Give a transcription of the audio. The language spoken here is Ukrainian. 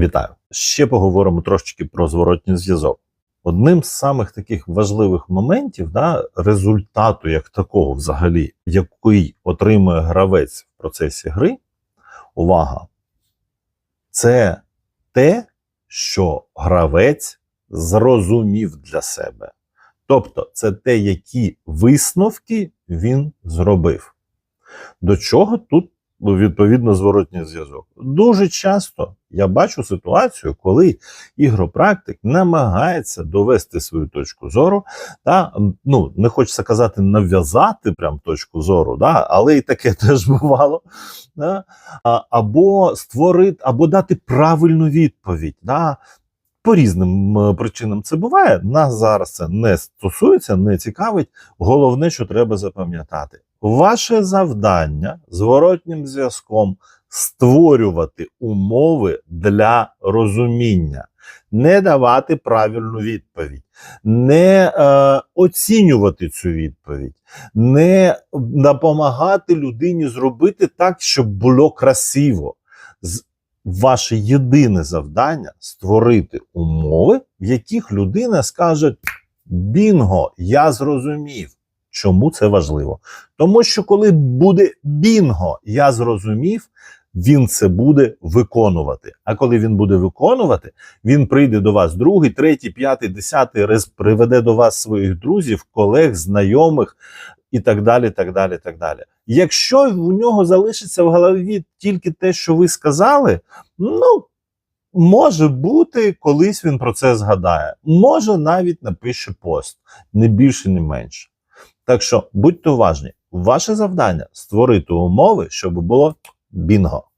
Вітаю! Ще поговоримо трошечки про зворотній зв'язок. Одним з самих таких важливих моментів да, результату як такого, взагалі, який отримує гравець в процесі гри, увага, це те, що гравець зрозумів для себе. Тобто, це те, які висновки він зробив. До чого тут відповідно зворотній зв'язок? Дуже часто я бачу ситуацію, коли ігропрактик намагається довести свою точку зору, та ну не хочеться казати нав'язати прям точку зору, да, але і таке теж бувало. Да, або створити, або дати правильну відповідь. Да, по різним причинам це буває. Нас зараз це не стосується, не цікавить. Головне, що треба запам'ятати. Ваше завдання зворотнім зв'язком створювати умови для розуміння, не давати правильну відповідь, не е, оцінювати цю відповідь, не допомагати людині зробити так, щоб було красиво. Ваше єдине завдання створити умови, в яких людина скаже: Бінго, я зрозумів. Чому це важливо? Тому що коли буде бінго, я зрозумів, він це буде виконувати. А коли він буде виконувати, він прийде до вас другий, третій, п'ятий, десятий раз приведе до вас своїх друзів, колег, знайомих і так далі. так далі, так далі. Якщо у нього залишиться в голові тільки те, що ви сказали, ну. Може бути, колись він про це згадає. Може, навіть напише пост, не більше, не менше. Так що будьте уважні, ваше завдання створити умови, щоб було бінго.